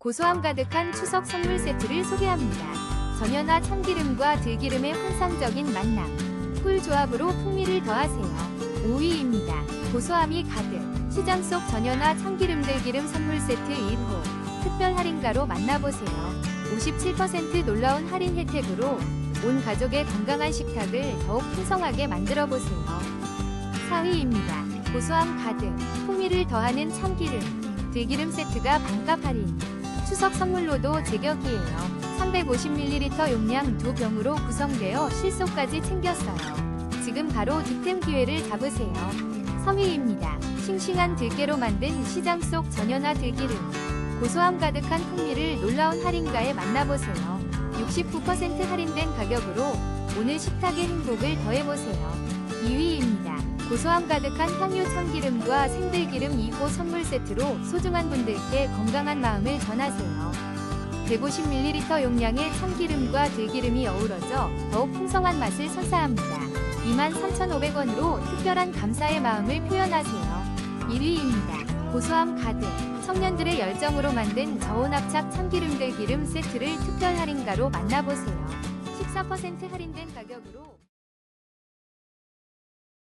고소함 가득한 추석 선물 세트를 소개합니다. 전연화 참기름과 들기름의 환상적인 만남. 꿀 조합으로 풍미를 더하세요. 5위입니다. 고소함이 가득. 시장 속 전연화 참기름 들기름 선물 세트 1호. 특별 할인가로 만나보세요. 57% 놀라운 할인 혜택으로 온 가족의 건강한 식탁을 더욱 풍성하게 만들어 보세요. 4위입니다. 고소함 가득. 풍미를 더하는 참기름. 들기름 세트가 반값 할인. 추석 선물로도 제격이에요. 350ml 용량 두 병으로 구성되어 실속까지 챙겼어요. 지금 바로 득템 기회를 잡으세요. 3위입니다. 싱싱한 들깨로 만든 시장 속 전연화 들기름. 고소함 가득한 풍미를 놀라운 할인가에 만나보세요. 69% 할인된 가격으로 오늘 식탁의 행복을 더해보세요. 2위입니다. 고소함 가득한 향유 참기름과 생들기름 2호 선물 세트로 소중한 분들께 건강한 마음을 전하세요. 150ml 용량의 참기름과 들기름이 어우러져 더욱 풍성한 맛을 선사합니다. 23,500원으로 특별한 감사의 마음을 표현하세요. 1위입니다. 고소함 가득. 청년들의 열정으로 만든 저온압착 참기름 들기름 세트를 특별 할인가로 만나보세요. 14% 할인된 가격으로